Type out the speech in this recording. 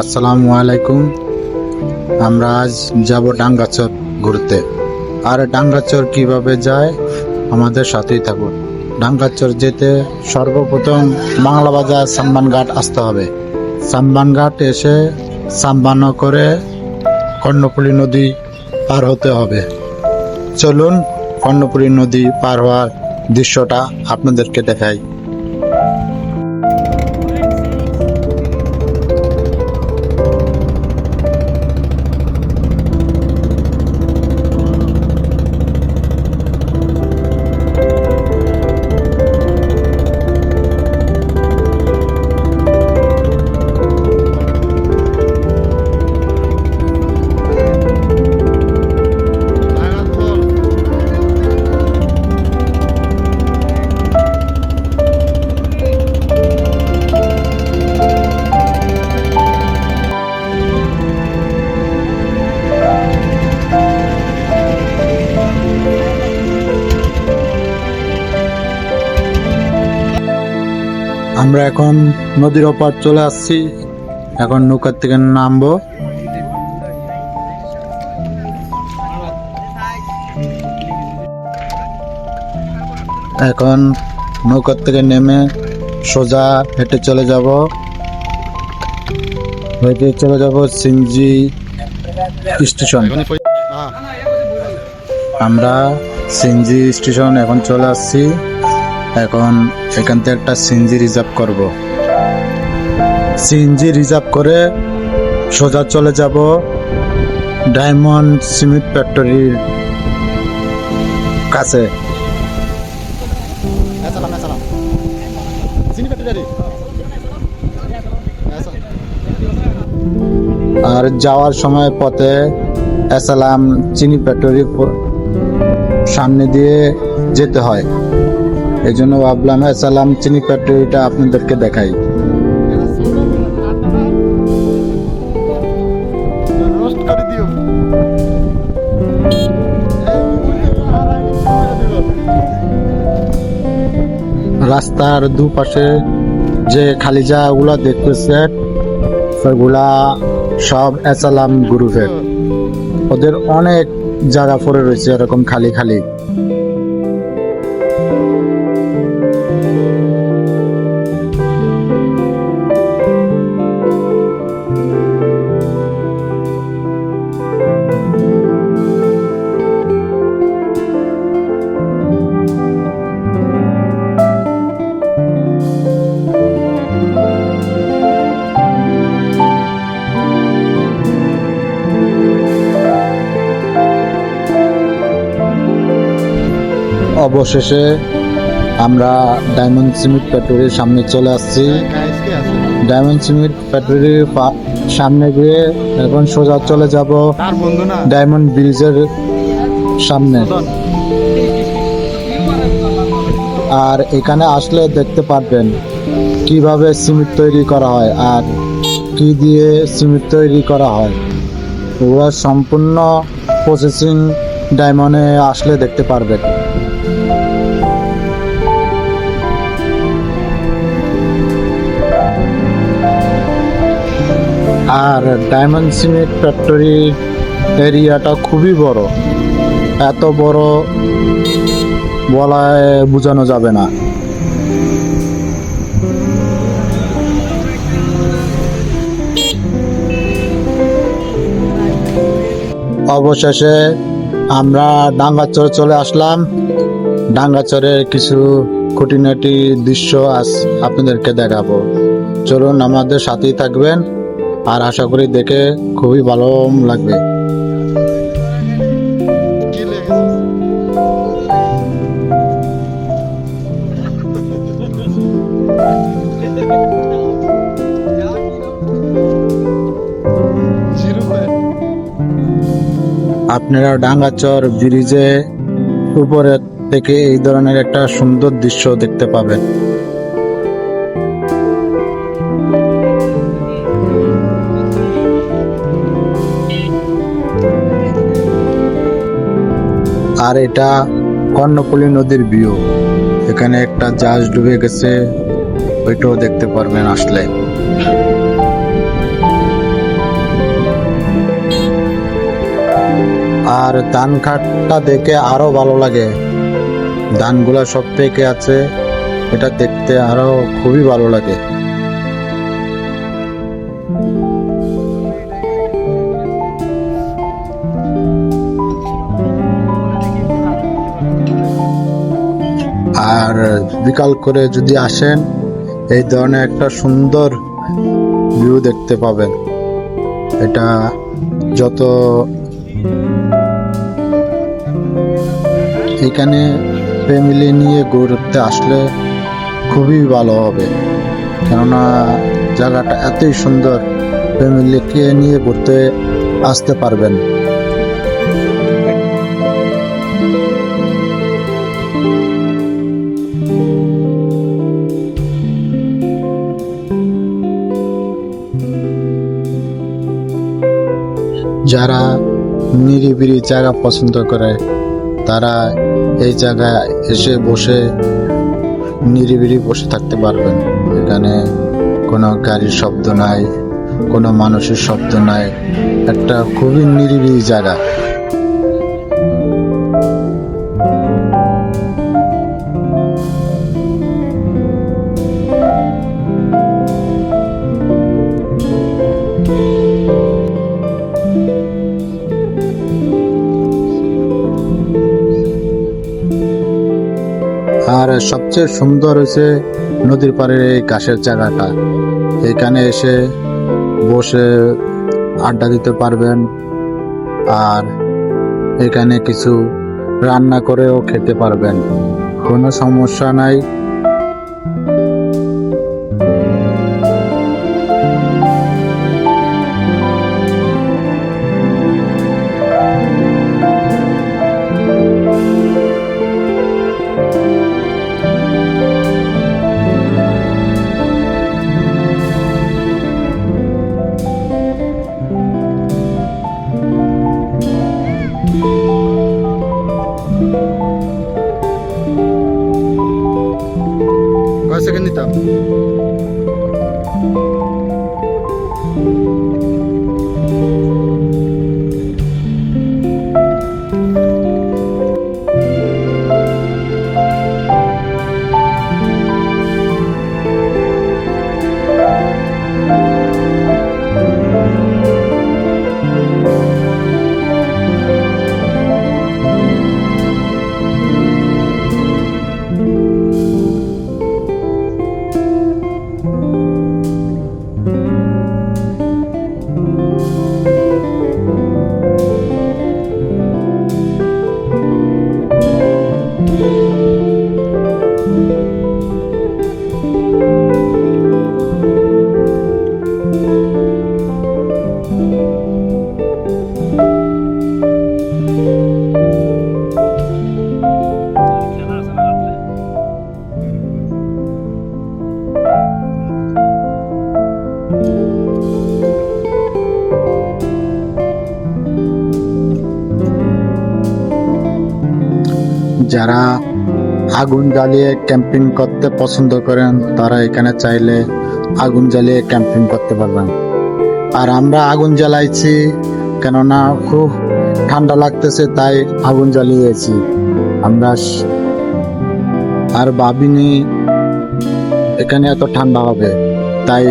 আসসালামু আলাইকুম। আমরা আজ যাব ডাঙ্গাচর ঘুরতে। আর ডাঙ্গাচর কীভাবে যায়? আমাদের সাথেই থাকুন। ডাঙ্গাচর যেতে সর্বপ্রথম বাংলা বাজার সাম্বান ঘাট আসতে হবে। সাম্বান ঘাট এসে সাম্বান করে কর্ণফুলী নদী পার হতে হবে। চলুন কর্ণফুলী নদী পার হওয়ার দৃশ্যটা আপনাদেরকে দেখাই। আমরা এখন নদীর ওপার চলে আসছি। এখন নৌকার থেকে নামবো। এখন নৌকার থেকে নেমে সোজা হেঁটে চলে যাব। হেঁটে চলে যাব সিংজি স্টেশন। আমরা সিনজি স্টেশন এখন চলে আসছি। এখন এখান থেকে একটা সিনজি রিজার্ভ করব। সিনজি রিজার্ভ করে সোজা চলে যাব ডায়মন্ড সিমেন্ট ফ্যাক্টরির কাছে। আর যাওয়ার সময় পথে এসালাম চিনি ফ্যাক্টরি সামনে দিয়ে যেতে হয়। এই জন্য ভাবলাম এসালাম চিনি ফ্যাক্টরিটা আপনাদেরকে দেখাই। রাস্তার দুপাশে যে খালি জায়গাগুলো দেখতেছে, সেগুলা সব এসালাম গ্রুপের। ওদের অনেক জায়গা পড়ে রয়েছে এরকম খালি খালি। অবশেষে আমরা ডায়মন্ড সিমেন্ট ফ্যাক্টরির সামনে চলে আসছি। ডায়মন্ড সিমেন্ট ফ্যাক্টরির সামনে গিয়ে এখন সোজা চলে যাব ডায়মন্ড ব্রিজের সামনে। আর এখানে আসলে দেখতে পারবেন কীভাবে সিমেন্ট তৈরি করা হয় আর কি দিয়ে সিমেন্ট তৈরি করা হয়। ওরা সম্পূর্ণ প্রসেসিং ডায়মন্ডে আসলে দেখতে পারবেন। আর ডায়মন্ড সিমেন্ট ফ্যাক্টরির এরিয়াটা খুবই বড়। এত বড় বলায় বোঝানো যাবে না। অবশেষে আমরা ডাঙ্গাচর চলে আসলাম। ডাঙ্গাচরের কিছু খুঁটিনাটি দৃশ্য আজ আপনাদেরকে দেখাবো। চলুন আমাদের সাথেই থাকবেন। আর আশা করি দেখে খুবই ভালো লাগবে। আপনারা ডাঙ্গাচর ব্রিজে উপরে থেকে এই ধরনের একটা সুন্দর দৃশ্য দেখতে পাবেন। আর এটা কর্ণপল্লী নদীর ভিউ এখানে একটা জাহাজ ডুবে গেছে, ওইটাও দেখতে পারবেন আসলে। আর ধান খাটটা দেখে আরও ভালো লাগে। ধানগুলা সব থেকে আছে এটা দেখতে আরও খুবই ভালো লাগে। আর বিকাল করে যদি আসেন, এই ধরনের একটা সুন্দর ভিউ দেখতে পাবেন। এটা যত এখানে ফ্যামিলি নিয়ে ঘুরতে আসলে খুবই ভালো হবে। কেননা জায়গাটা এতই সুন্দর ফ্যামিলিকে নিয়ে ঘুরতে আসতে পারবেন। যারা নিরিবিলি জায়গা পছন্দ করে, তারা এই জায়গায় এসে বসে নিরিবিলি বসে থাকতে পারবেন। এখানে কোনো গাড়ির শব্দ নাই, কোনো মানুষের শব্দ নাই। একটা খুবই নিরিবিলি জায়গা। আর সবচেয়ে সুন্দর হয়েছে নদীর পাড়ের এই ঘাসের জায়গাটা। এখানে এসে বসে আড্ডা দিতে পারবেন আর এখানে কিছু রান্না করেও খেতে পারবেন। কোনো সমস্যা নাই। witam. যারা আগুন জ্বালিয়ে ক্যাম্পিং করতে পছন্দ করেন, তারা এখানে চাইলে আগুন জ্বালিয়ে ক্যাম্পিং করতে পারবেন। আর আমরা আগুন জ্বালাইছি, কেননা খুব ঠান্ডা লাগতেছে, তাই আগুন জ্বালিয়েছি। আমরা আর ভাবিনি এখানে এত ঠান্ডা হবে, তাই